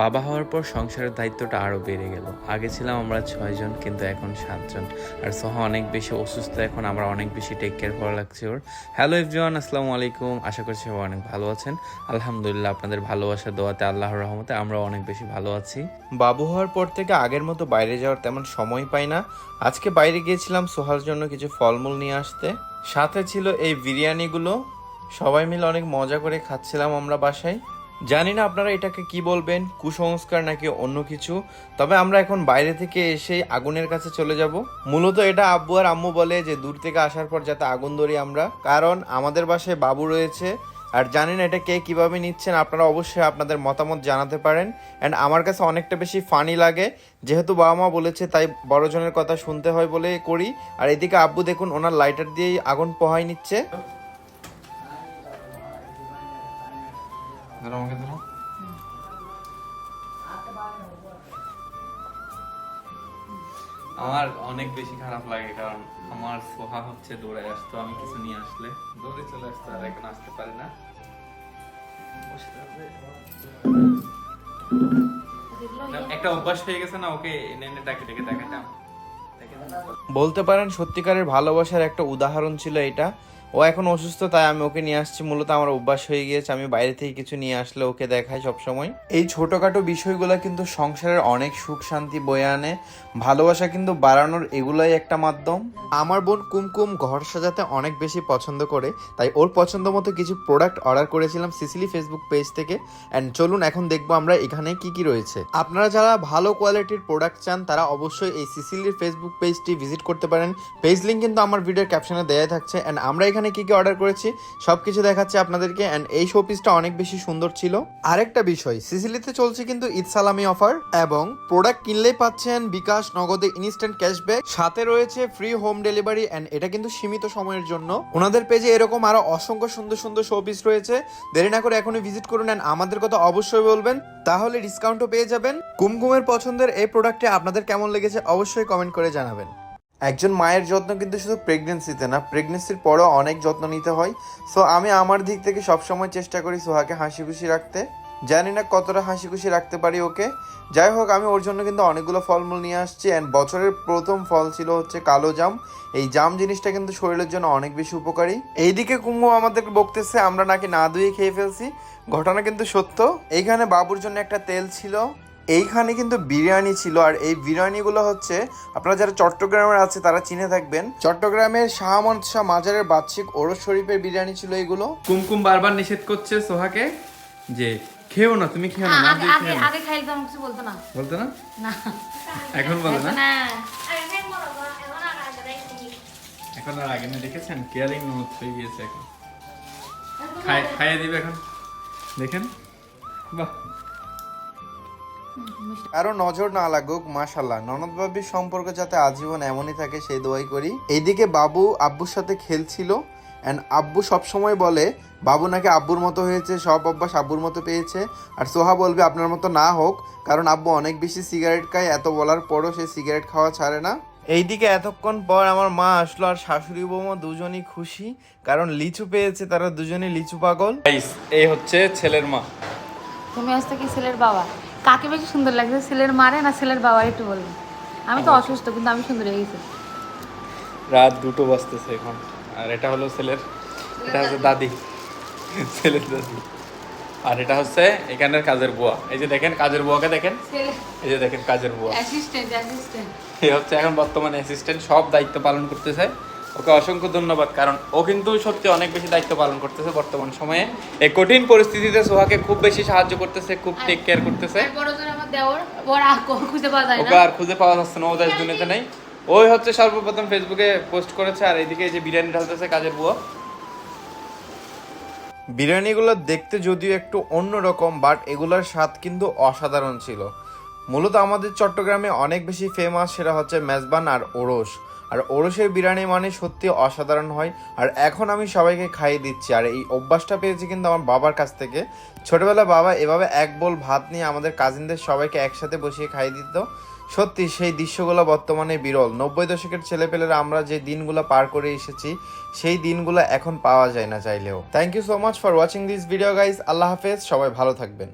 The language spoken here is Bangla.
বাবা হওয়ার পর সংসারের দায়িত্বটা আরও বেড়ে গেল। আগে ছিলাম আমরা ছয়জন কিন্তু এখন সাতজন আর সোহা অনেক বেশি অসুস্থ, এখন আমরা অনেক বেশি টেক কেয়ার করা লাগছে ওর। হ্যালো এভরিওয়ান আসসালামু আলাইকুম। আশা করছি সবাই অনেক ভালো আছেন। আলহামদুলিল্লাহ, আপনাদের ভালোবাসা দোয়াতে আল্লাহর রহমতে আমরা অনেক বেশি ভালো আছি। বাবু হওয়ার পর থেকে আগের মতো বাইরে যাওয়ার তেমন সময় পাই না। আজকে বাইরে গিয়েছিলাম সোহার জন্য কিছু ফলমূল নিয়ে আসতে। সাথে ছিল এই বিরিয়ানিগুলো। সবাই মিলে অনেক মজা করে খাচ্ছিলাম আমরা বাসায়। জানি না আপনারা এটাকে কি বলবেন, কুসংস্কার নাকি অন্য কিছু, তবে আমরা এখন বাইরে থেকে এসেই আগুনের কাছে চলে যাব। মূলত এটা আব্বু আর আম্মু বলে যে দূর থেকে আসার পর যাতে আগুন ধরি আমরা, কারণ আমাদের বাসায় বাবু রয়েছে, আর জানেন এটা কে কীভাবে নিচ্ছেন, আপনারা অবশ্যই আপনাদের মতামত জানাতে পারেন অ্যান্ড আমার কাছে অনেকটা বেশি ফানি লাগে, যেহেতু বাবা মা বলেছে তাই বড়জনের কথা শুনতে হয় বলে করি, আর এদিকে আব্বু দেখুন, ওনার লাইটার দিয়েই আগুন পোহাই নিচ্ছে। ধরো, আমাকে ধরো। আমার অনেক বেশি খারাপ লাগে, কারণ আমার সোহা হচ্ছে দৌড়ে আসতো, আমি কিছু নিয়ে আসলে। দৌড়ে চলে আসতো আর এখন আসতে পারি না। একটা অভ্যাস হয়ে গেছে না, ওকে এনে এনে ডাকে, ডেকে দেখাতাম বলতে পারেন সত্যিকারের ভালোবাসার একটা উদাহরণ ছিল এটা। ও এখন অসুস্থ, তাই আমি ওকে নিয়ে আসছি। মূলত আমার অভ্যাস হয়ে গিয়েছে, আমি বাইরে থেকে কিছু নিয়ে আসলে ওকে দেখাই সবসময়। এই ছোটখাটো বিষয়গুলো কিন্তু সংসারের অনেক সুখ শান্তি বয়ে আনে। ভালোবাসা কিন্তু বাড়ানোর এগুলাই একটা মাধ্যম। আমার বোন কুমকুম ঘর সাজাতে অনেক বেশি পছন্দ করে, তাই ওর পছন্দ মতো কিছু প্রোডাক্ট অর্ডার করেছিলাম সিসিলি ফেসবুক পেজ থেকে। অ্যান্ড চলুন এখন দেখব আমরা এখানে কি কি রয়েছে। আপনারা যারা ভালো কোয়ালিটির প্রোডাক্ট চান, তারা অবশ্যই এই সিসিলির ফেসবুক পেজটি ভিজিট করতে পারেন। পেজ লিঙ্ক কিন্তু আমার ভিডিওর ক্যাপশনে দেওয়া থাকছে। অ্যান্ড আমরা এখানে কি কি অর্ডার করেছি সব কিছু দেখাচ্ছি আপনাদেরকে অ্যান্ড এই শোপিসটা অনেক বেশি সুন্দর ছিল। আরেকটা বিষয় সিসিলিতে চলছে কিন্তু ঈদ সালামি অফার এবং প্রোডাক্ট কিনলেই পাচ্ছেন বিকাশ নগদে ইনস্ট্যান্ট ক্যাশব্যাক সাথে রয়েছে ফ্রি হোম ডেলিভারি অ্যান্ড এটা কিন্তু সীমিত সময়ের জন্য। ওনাদের পেজে এরকম আরও অসংখ্য সুন্দর সুন্দর শোপিস রয়েছে। দেরি না করে এখনই ভিজিট করুন অ্যান্ড আমাদের কথা অবশ্যই বলবেন, তাহলে ডিসকাউন্টও পেয়ে যাবেন। কুমকুমের পছন্দের এই প্রোডাক্টটি আপনাদের কেমন লেগেছে, অবশ্যই কমেন্ট করে জানাবেন। একজন মায়ের যত্ন কিন্তু শুধু প্রেগনেন্সিতে না প্রেগনেন্সির পরেও অনেক যত্ন নিতে হয়। সো আমি আমার দিক থেকে সবসময় চেষ্টা করি সোহাকে হাসি খুশি রাখতে। জানি না কতটা হাসি খুশি রাখতে পারি ওকে। যাই হোক, আমি ওর জন্য কিন্তু অনেকগুলো ফলমূল নিয়ে আসছি। অ্যান্ড বছরের প্রথম ফল ছিল হচ্ছে কালো জাম। এই জাম জিনিসটা কিন্তু শরীরের জন্য অনেক বেশি উপকারী। এইদিকে কুম্ভ আমাদেরকে বকতেছে, আমরা নাকি না ধুয়ে খেয়ে ফেলছি। ঘটনা কিন্তু সত্য। এইখানে বাবুর জন্য একটা তেল ছিল। এইখানে কিন্তু বিরিয়ানি ছিল আর এই বিরিয়ানিগুলো হচ্ছে আপনারা যারা চট্টগ্রামের আছে তারা চিনে থাকবেন। চট্টগ্রামের শাহমন শাহ মাজারের বার্ষিক ওরস শরীফের বিরিয়ানি ছিল এগুলো। কুমকুম বারবার নিষেধ করছে সোহাকে যে খেও না তুমি খেও না আগে আগে আগে খাইলে তো কিছু বলতো না। বলতে না? না। এখন বলে না? না। এখন আর আগে না দেখেছেন? কেয়ারিং নমত হয়ে গিয়েছে এখন। খাই খাইয়ে দিবে এখন। দেখেন। বাহ। আরও নজর না লাগুক মাশাল্লাহ ননদ বাবির সম্পর্ক যাতে আজীবন এমনই থাকে সেই দোয়াই করি। এইদিকে বাবু আব্বুর সাথে খেলছিল অ্যান্ড আব্বু সবসময় বলে বাবু নাকি আব্বুর মতো হয়েছে সব অভ্যাস আব্বুর মতো পেয়েছে। আর সোহা বলবে আপনার মতো না হোক কারণ আব্বু অনেক বেশি সিগারেট খায় এত বলার পরও সে সিগারেট খাওয়া ছাড়ে না। এইদিকে এতক্ষণ পর আমার মা আসলো আর শাশুড়ি বৌমা দুজনই খুশি কারণ লিচু পেয়েছে তারা দুজনেই লিচু পাগল। এই হচ্ছে ছেলের মা। তুমি আজ থেকে ছেলের বাবা। কাকে বেশি সুন্দর লাগছে ছেলের মারে না ছেলের বাবা একটু বলবেন? আমি তো অসুস্থ কিন্তু আমি সুন্দর হয়ে গেছি। রাত দুটো বাজতেছে এখন আর এটা হলো ছেলের এটা হচ্ছে দাদি ছেলের দাদি। আর এটা হচ্ছে এখানের কাজের বুয়া। এই যে দেখেন কাজের বুয়াকে দেখেন? এই যে দেখেন কাজের বুয়া। অ্যাসিস্ট্যান্ট অ্যাসিস্ট্যান্ট এই হচ্ছে এখন বর্তমানে অ্যাসিস্ট্যান্ট সব দায়িত্ব পালন করতেছে। ওকে অসংখ্য ধন্যবাদ কারণ ও কিন্তু সত্যি অনেক বেশি দায়িত্ব পালন করতেছে বর্তমান সময়ে। এই কঠিন পরিস্থিতিতে সোহাকে খুব বেশি সাহায্য করতেছে খুব টেক কেয়ার করতেছে। বড় জন আমার দেওর বড় আর খুঁজে পাওয়া ওকে আর খুঁজে পাওয়া যাচ্ছে না ও দেশ দুনিয়াতে নেই। ওই হচ্ছে সর্বপ্রথম ফেসবুকে পোস্ট করেছে আর এদিকে এই যে বিরিয়ানি ঢালতেছে কাজের বুয়া। বিরিয়ানিগুলো দেখতে যদিও একটু অন্যরকম বাট এগুলোর স্বাদ কিন্তু অসাধারণ ছিল। মূলত আমাদের চট্টগ্রামে অনেক বেশি ফেমাস সেটা হচ্ছে মেজবান আর ওরস। আর ওরসের বিরিয়ানি মানে সত্যি অসাধারণ হয়। আর এখন আমি সবাইকে খাইয়ে দিচ্ছি। আর এই অভ্যাসটা পেয়েছি কিন্তু আমার বাবার কাছ থেকে। ছোটবেলা বাবা এভাবে এক বোল ভাত নিয়ে আমাদের কাজিনদের সবাইকে একসাথে বসিয়ে খাইয়ে দিত। সত্যি সেই দৃশ্যগুলো বর্তমানে বিরল। নব্বই দশকের ছেলেপেলেরা আমরা যে দিনগুলো পার করে এসেছি, সেই দিনগুলো এখন পাওয়া যায় না চাইলেও। Thank you so much for watching this video guys আল্লাহ হাফেজ। সবাই ভালো থাকবেন।